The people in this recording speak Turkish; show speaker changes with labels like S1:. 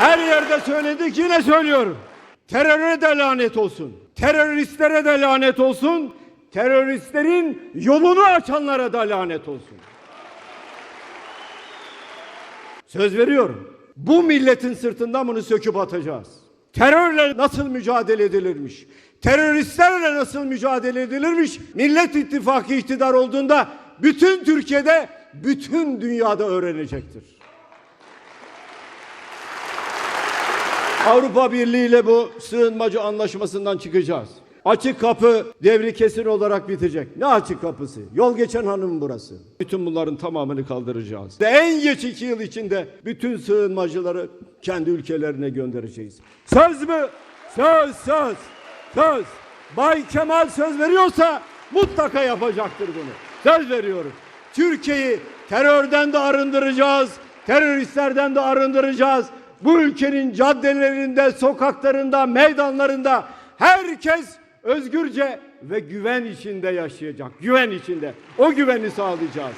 S1: Her yerde söyledik yine söylüyorum. Teröre de lanet olsun. Teröristlere de lanet olsun. Teröristlerin yolunu açanlara da lanet olsun. Söz veriyorum. Bu milletin sırtından bunu söküp atacağız. Terörle nasıl mücadele edilirmiş? Teröristlerle nasıl mücadele edilirmiş? Millet İttifakı iktidar olduğunda bütün Türkiye'de, bütün dünyada öğrenecektir. Avrupa Birliği ile bu sığınmacı anlaşmasından çıkacağız. Açık kapı devri kesin olarak bitecek. Ne açık kapısı? Yol geçen hanım burası. Bütün bunların tamamını kaldıracağız. Ve en geç iki yıl içinde bütün sığınmacıları kendi ülkelerine göndereceğiz. Söz mü? Söz, söz, söz. Bay Kemal söz veriyorsa mutlaka yapacaktır bunu. Söz veriyorum. Türkiye'yi terörden de arındıracağız. Teröristlerden de arındıracağız. Bu ülkenin caddelerinde, sokaklarında, meydanlarında herkes özgürce ve güven içinde yaşayacak. Güven içinde. O güveni sağlayacağız.